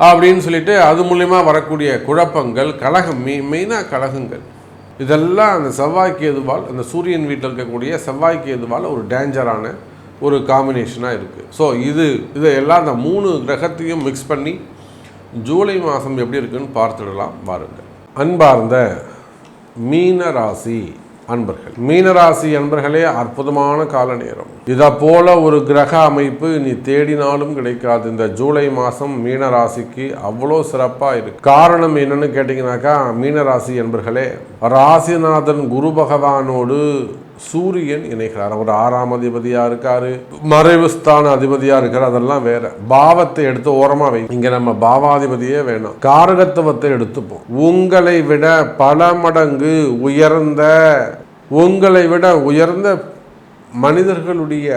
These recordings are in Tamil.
அப்படின்னு சொல்லிட்டு அது மூலயமா வரக்கூடிய குழப்பங்கள் கழகம் மெய் மெயினாக கழகங்கள் இதெல்லாம் அந்த செவ்வாய்க்கு எதுவால் அந்த சூரியன் வீட்டில் இருக்கக்கூடிய செவ்வாய்க்கு எதுவால் ஒரு டேஞ்சரான ஒரு காம்பினேஷனாக இருக்குது ஸோ இது இதையெல்லாம் அந்த மூணு கிரகத்தையும் மிக்ஸ் பண்ணி ஜூலை மாதம் எப்படி இருக்குன்னு பார்த்துடலாம் பாருங்கள் அன்பார்ந்த மீன ராசி அன்பர்கள். மீனராசி அன்பர்களே அற்புதமான கால நேரம். இதை போல ஒரு கிரக அமைப்பு நீ தேடினாலும் கிடைக்காது. இந்த ஜூலை மாதம் மீனராசிக்கு அவ்வளோ சிறப்பாக இருக்கு. காரணம் என்னன்னு கேட்டிங்கனாக்கா மீனராசி அன்பர்களே ராசிநாதன் குரு பகவானோடு சூரியன் இணைகிறார். அவர் ஆறாம் அதிபதியாக இருக்கார் மறைவுஸ்தான அதிபதியாக இருக்கார் அதெல்லாம் வேற. பாவத்தை எடுத்து ஓரமாக வை. இங்கே நம்ம பாவாதிபதியே வேணும். காரகத்துவத்தை எடுத்துப்போம். உங்களை விட பல மடங்கு உயர்ந்த உங்களை விட உயர்ந்த மனிதர்களுடைய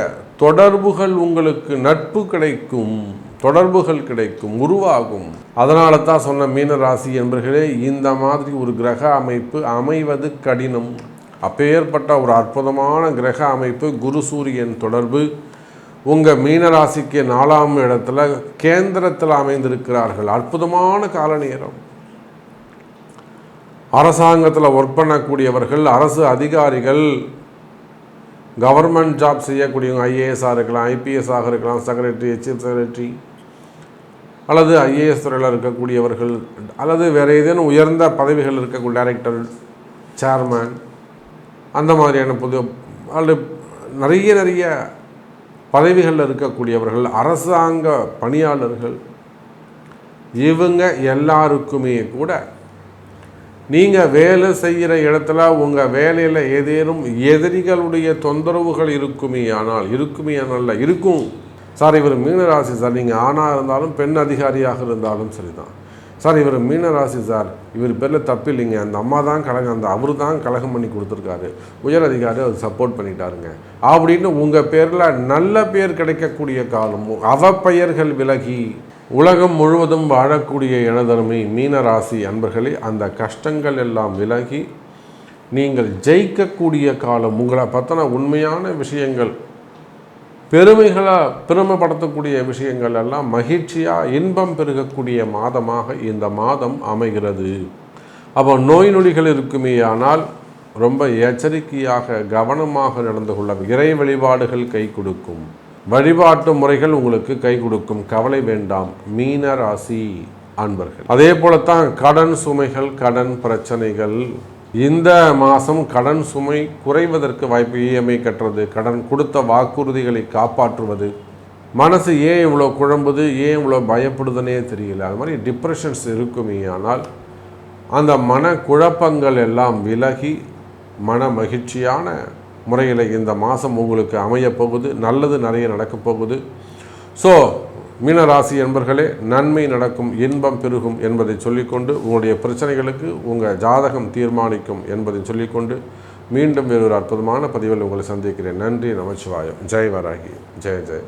தொடர்புகள் உங்களுக்கு நட்பு கிடைக்கும் தொடர்புகள் கிடைக்கும் உருவாகும். அதனால தான் சொன்ன மீனராசி என்பர்களே இந்த மாதிரி ஒரு கிரக அமைப்பு அமைவது கடினம். அப்பேற்பட்ட ஒரு அற்புதமான கிரக அமைப்பு குரு சூரியன் தொடர்பு. உங்கள் மீனராசிக்கு நாலாம் இடத்துல கேந்திரத்தில் அமைந்திருக்கிறார்கள். அற்புதமான கால நேரம் அரசாங்கத்தில் ஒர்க் பண்ணக்கூடியவர்கள் அரசு அதிகாரிகள் கவர்மெண்ட் ஜாப் செய்யக்கூடியவங்க ஐஏஎஸ்ஸாக இருக்கலாம் ஐபிஎஸ்ஸாக இருக்கலாம் செக்ரட்டரி சீஃப் செக்ரட்டரி அல்லது ஐஏஎஸ் துறையில் இருக்கக்கூடியவர்கள் அல்லது வேறு ஏதேனும் உயர்ந்த பதவிகள் இருக்கக்கூடிய டைரக்டர் சேர்மேன் அந்த மாதிரியான புது அல்லது நிறைய நிறைய பதவிகளில் இருக்கக்கூடியவர்கள் அரசாங்க பணியாளர்கள் இவங்க எல்லாருக்குமே கூட நீங்கள் வேலை செய்கிற இடத்துல உங்கள் வேலையில் ஏதேனும் எதிரிகளுடைய தொந்தரவுகள் இருக்குமே ஆனால் இருக்குமே ஆனால் இருக்கும். சார் இவர் மீனராசி சார் நீங்கள் ஆணாக இருந்தாலும் பெண் அதிகாரியாக இருந்தாலும் சரிதான். சார் இவர் மீனராசி சார் இவர் பேரில் தப்பு இல்லைங்க. அந்த அம்மா தான் கழகம் அந்த அவர் தான் கழகம் பண்ணி கொடுத்துருக்காரு. உயர் அதிகாரி அவர் சப்போர்ட் பண்ணிட்டாருங்க. அப்படின்னு உங்கள் பேரில் நல்ல பேர் கிடைக்கக்கூடிய காலம் அவப்பெயர்கள் விலகி உலகம் முழுவதும் வாழக்கூடிய எனதருமை மீனராசி அன்பர்களே அந்த கஷ்டங்கள் எல்லாம் விலகி நீங்கள் ஜெயிக்கக்கூடிய காலம் உங்களை பற்றின உண்மையான விஷயங்கள் பெருமைகளாக பெருமைப்படுத்தக்கூடிய விஷயங்கள் எல்லாம் மகிழ்ச்சியாக இன்பம் பெருகக்கூடிய மாதமாக இந்த மாதம் அமைகிறது. அப்போ நோய் நொடிகள் இருக்குமே ஆனால் ரொம்ப எச்சரிக்கையாக கவனமாக நடந்து கொள்ள இறை வழிபாடுகள் கை கொடுக்கும். வழிபாட்டு முறைகள் உங்களுக்கு கை கொடுக்கும். கவலை வேண்டாம். மீன ராசி அன்பர்கள். அதே போலத்தான் கடன் சுமைகள் கடன் பிரச்சனைகள். இந்த மாதம் கடன் சுமை குறைவதற்கு வாய்ப்பு இஎம்ஐ கட்டுறது கடன் கொடுத்த வாக்குறுதிகளை காப்பாற்றுவது. மனசு ஏன் இவ்வளோ குழம்புது ஏன் இவ்வளோ பயப்படுதுன்னே தெரியல. அது மாதிரி டிப்ரெஷன்ஸ் இருக்குமே ஆனால் அந்த மன குழப்பங்கள் எல்லாம் விலகி மன மகிழ்ச்சியான முறையில் இந்த மாதம் உங்களுக்கு அமையப் போகுது நல்லது நிறைய நடக்கப் போகுது. ஸோ மீனராசி என்பர்களே நன்மை நடக்கும் இன்பம் பெருகும் என்பதை சொல்லிக்கொண்டு உங்களுடைய பிரச்சனைகளுக்கு உங்கள் ஜாதகம் தீர்மானிக்கும் என்பதை சொல்லிக்கொண்டு மீண்டும் வேறொரு அற்புதமான பதிவில் உங்களை சந்திக்கிறேன். நன்றி நமச்சிவாயம். ஜெய் வராகி. ஜெய ஜெய.